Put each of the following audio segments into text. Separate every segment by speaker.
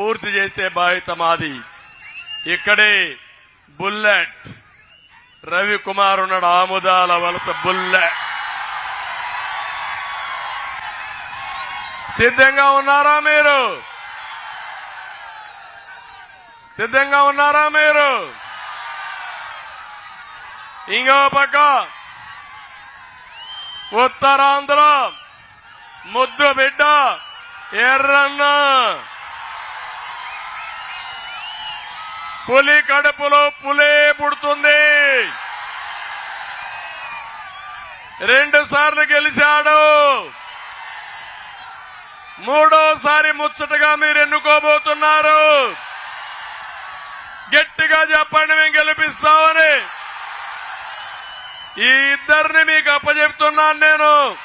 Speaker 1: పూర్తి చేసే బాధ్యత మాది. ఇక్కడే బుల్లెట్ రవికుమార్ ఉన్నాడు ఆముదాల వలస బుల్లెట్. సిద్ధంగా ఉన్నారా మీరు? సిద్ధంగా ఉన్నారా మీరు? ఇంకో పక్క. ఉత్తరాంధ్ర ముద్దు బిడ్డ ఎర్రన్నా. పులి కడుపులో పులే పుడుతుంది. రెండు సార్లు గెలిచాడు. మూడోసారి ముచ్చటగా మీరు ఎన్నుకోబోతున్నారు. గట్టిగా చెప్పండి మేము గెలిపిస్తామని. ఈ ఇద్దరిని మీకు అప్పచెప్తున్నాను నేను.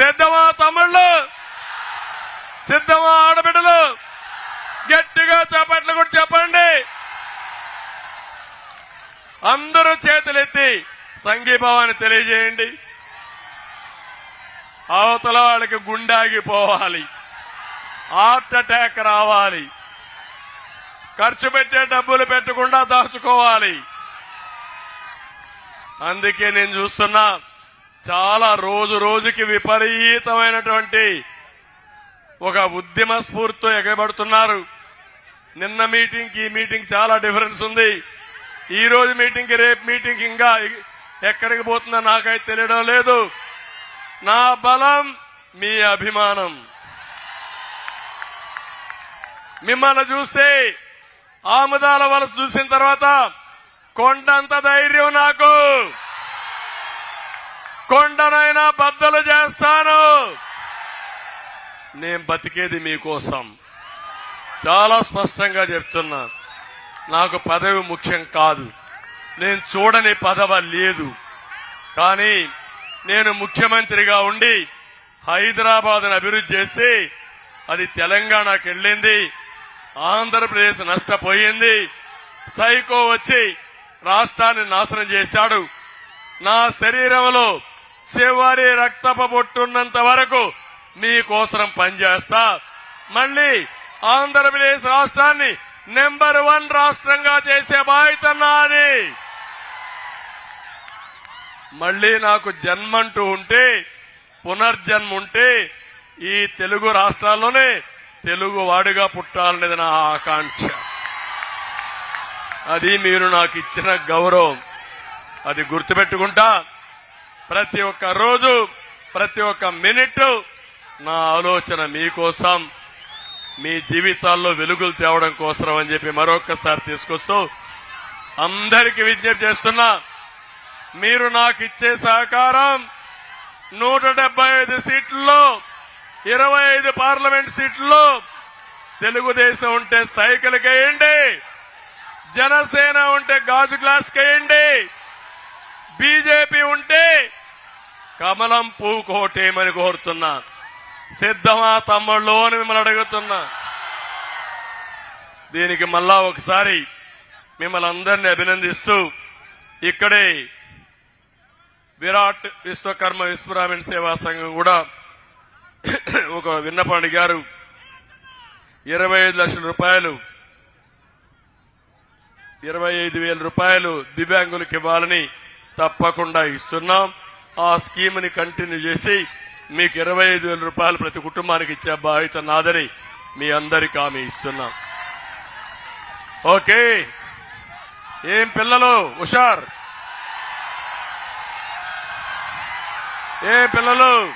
Speaker 1: సిద్ధమా తమ్ముళ్ళు? సిద్ధమా ఆడబిడ్డలు? చేపట్లు కూడా చెప్పండి. అందరూ చేతులెత్తి సంఘీభావాన్ని తెలియజేయండి. అవతల వాళ్ళకి గుండాగిపోవాలి. హార్ట్ అటాక్ రావాలి. ఖర్చు పెట్టే డబ్బులు పెట్టకుండా దాచుకోవాలి. అందుకే నేను చూస్తున్నా చాలా రోజు రోజుకి విపరీతమైనటువంటి ఒక ఉద్యమ స్ఫూర్తితో ఎగబడుతున్నారు. నిన్న మీటింగ్కి ఈ మీటింగ్ చాలా డిఫరెన్స్ ఉంది. ఈ రోజు మీటింగ్కి రేపు మీటింగ్ ఇంకా ఎక్కడికి పోతుందో నాకైతే తెలియడం లేదు. నా బలం మీ అభిమానం. మిమ్మల్ని చూస్తే ఆముదాల వలస చూసిన తర్వాత కొండంత ధైర్యం నాకు. కొండనైనా బద్దలు చేస్తాను. నేను బతికేది మీకోసం. చాలా స్పష్టంగా చెప్తున్నా. నాకు పదవి ముఖ్యం కాదు. నేను చూడని పదవ లేదు. కానీ నేను ముఖ్యమంత్రిగా ఉండి హైదరాబాద్ను అభివృద్ధి చేస్తే అది తెలంగాణకు వెళ్ళింది. ఆంధ్రప్రదేశ్ నష్టపోయింది. సైకో వచ్చి రాష్ట్రాన్ని నాశనం చేశాడు. నా శరీరంలో చివరి రక్తపు బొట్టున్నంత వరకు మీకోసం పనిచేస్తా. మళ్ళీ ఆంధ్రప్రదేశ్ రాష్ట్రాన్ని నెంబర్ వన్ రాష్ట్రంగా చేసే బాధ్యత నాది. మళ్ళీ నాకు జన్మంటూ ఉంటే పునర్జన్మ ఉంటే ఈ తెలుగు రాష్ట్రాల్లోనే తెలుగు వాడిగా పుట్టాలనేది నా ఆకాంక్ష. అది మీరు నాకు ఇచ్చిన గౌరవం. అది గుర్తుపెట్టుకుంటా ప్రతి ఒక్క రోజు ప్రతి ఒక్క మినిట్ నా ఆలోచన మీకోసం. మీ జీవితాల్లో వెలుగులు తేవడం కోసం అని చెప్పి మరొకసారి తీసుకొస్తూ అందరికి విజ్ఞప్తి చేస్తున్నా మీరు నాకు ఇచ్చే సహకారం నూట డెబ్బై ఐదు సీట్లలో ఇరవై ఐదు పార్లమెంట్ సీట్లలో తెలుగుదేశం ఉంటే సైకిల్ కేయండి జనసేన ఉంటే గాజు గ్లాస్ కేయండి బీజేపీ ఉంటే కమలం పువ్వు కోటేయమని కోరుతున్నా. సిద్ధమా తమ్ముళ్ళు అని మిమ్మల్ని అడుగుతున్నా. దీనికి మళ్ళా ఒకసారి మిమ్మల్ని అందరినీ అభినందిస్తూ ఇక్కడే విరాట్ విశ్వకర్మ విశ్వబ్రాహ్మణ సేవా సంఘం కూడా ఒక విన్నపం అడిగారు ఇరవై ఐదు లక్షల రూపాయలు ఇరవై ఐదు వేల రూపాయలు దివ్యాంగులకు ఇవ్వాలని తప్పకుండా ఇస్తున్నాం. ఆ స్కీమ్ని కంటిన్యూ చేసి మీకు ఇరవై ఐదు వేల రూపాయలు ప్రతి కుటుంబానికి ఇచ్చే బాధ్యత నాదని మీ అందరికి ఆమె ఇస్తున్నాం. ఓకే. ఏం పిల్లలు? హుషార్. ఏ పిల్లలు?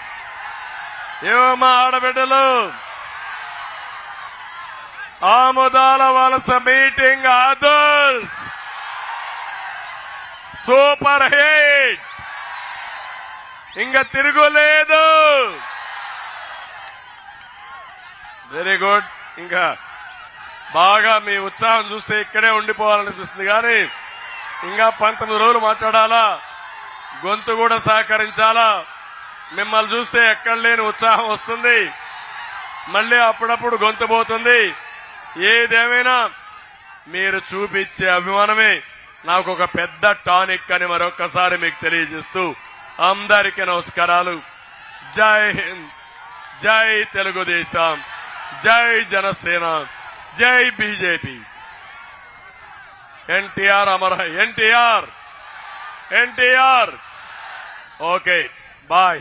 Speaker 1: ఏమమ్మా ఆడబిడ్డలు? ఆముదాల వలస మీటింగ్ ఆదర్స్ సూపర్ హిట్. ఇంకా తిరుగులేదు. వెరీ గుడ్ ఇంకా బాగా మీ ఉత్సాహం చూస్తే ఇక్కడే ఉండిపోవాలనిపిస్తుంది కానీ ఇంకా పంతొమ్మిది రోజులు మాట్లాడాలా? గొంతు కూడా సహకరించాలా? మిమ్మల్ని చూస్తే ఎక్కడ లేని ఉత్సాహం వస్తుంది. మళ్ళీ అప్పుడప్పుడు గొంతు పోతుంది. ఏదేమైనా మీరు చూపించే అభిమానమే నాకు ఒక పెద్ద టానిక్ అని మరొకసారి మీకు తెలియజేస్తూ అందరికీ నమస్కారాలు. జై హింద్ జై తెలుగుదేశం
Speaker 2: జై జనసేన జై బీజేపీ. ఎన్టీఆర్ అమర ఎన్టీఆర్ ఎన్టీఆర్. Okay bye.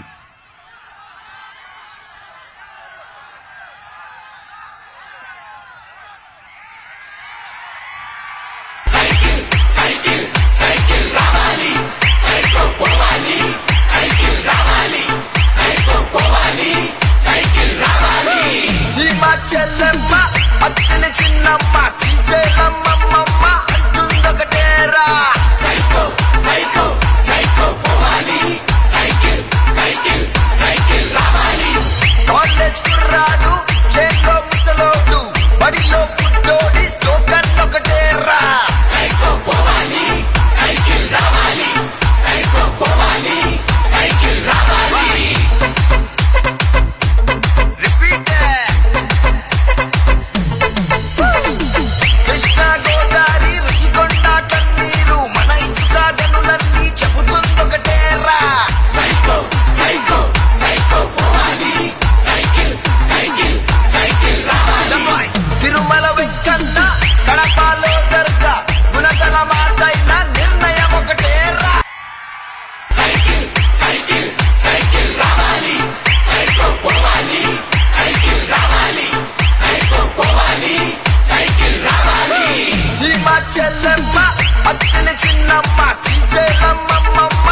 Speaker 3: செல்லம்மா அத்தனை சின்னம்மா சீசேலம்மம்மா.